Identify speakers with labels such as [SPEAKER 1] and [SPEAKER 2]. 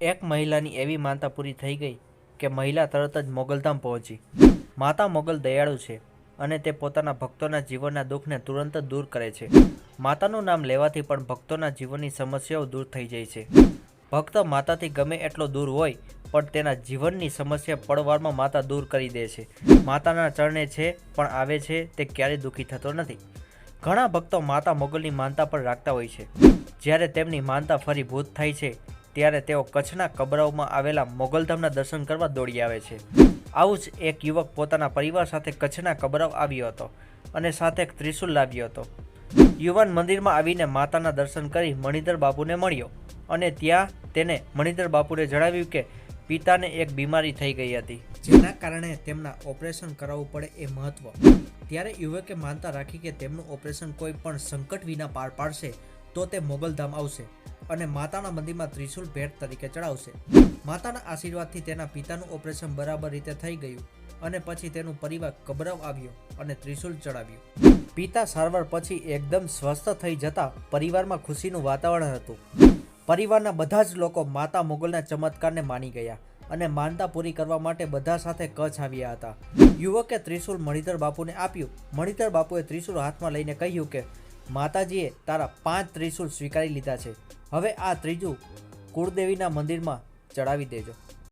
[SPEAKER 1] એક મહિલાની એવી માનતા પૂરી થઈ ગઈ કે મહિલા તરત જ મોગલધામ પહોંચી. માતા મોગલ દયાળુ છે અને તે પોતાના ભક્તોના જીવનના દુઃખને તુરંત દૂર કરે છે. માતાનું નામ લેવાથી પણ ભક્તોના જીવનની સમસ્યાઓ દૂર થઈ જાય છે. ભક્ત માતાથી ગમે એટલો દૂર હોય, પણ તેના જીવનની સમસ્યા પડવારમાં માતા દૂર કરી દે છે. માતાના ચરણે છે, પણ આવે છે તે ક્યારેય દુઃખી થતો નથી. ઘણા ભક્તો માતા મોગલની માનતા પર રાખતા હોય છે. જ્યારે તેમની માનતા ફરી ભૂત થાય છે ત્યારે તેઓ કચ્છના કબરાઓમાં આવેલા મોગલધામના દર્શન કરવા દોડી આવે છે. આવું જ એક યુવક પોતાના પરિવાર સાથે કચ્છના કબરાવ આવ્યો હતો અને સાથે એક ત્રિશુલ લાવ્યો હતો. યુવાન મંદિરમાં આવીને માતાના દર્શન કરી મણિધર બાપુને મળ્યો અને ત્યાં તેને મણિધર બાપુએ જણાવ્યું કે પિતાને એક બીમારી થઈ ગઈ હતી. જેના કારણે તેમના ઓપરેશન કરાવવું પડે એ મહત્વ. ત્યારે યુવકે માનતા રાખી કે તેમનું ઓપરેશન કોઈ પણ સંકટ વિના પાર પાડશે તો તે મોગલધામ આવશે. અને માતાના મંદિરમાં ત્રિશુલ ભેટ તરીકે ચડાવશે. માતાના આશીર્વાદથી તેના પિતાનું ઓપરેશન બરાબર રીતે થઈ ગયું અને પછી તેનું પરિવાર કબરવ આવ્યો અને ત્રિશુલ ચડાવ્યું. પિતા સારવાર પછી એકદમ સ્વસ્થ થઈ જતા પરિવારમાં ખુશીનું વાતાવરણ હતું. પરિવારના બધા જ લોકો માતા મોગલના ચમત્કારને માની ગયા અને માનતા પૂરી કરવા માટે બધા સાથે કચ્છ આવ્યા હતા. યુવકે ત્રિશુલ મણિધર બાપુને આપ્યું. મણિધર બાપુએ ત્રિશુલ હાથમાં લઈને કહ્યું કે માતાજીએ તારા પાંચ ત્રિશુલ સ્વીકારી લીધા છે. હવે આ ત્રીજું કુળદેવીના મંદિરમાં ચડાવી દેજો.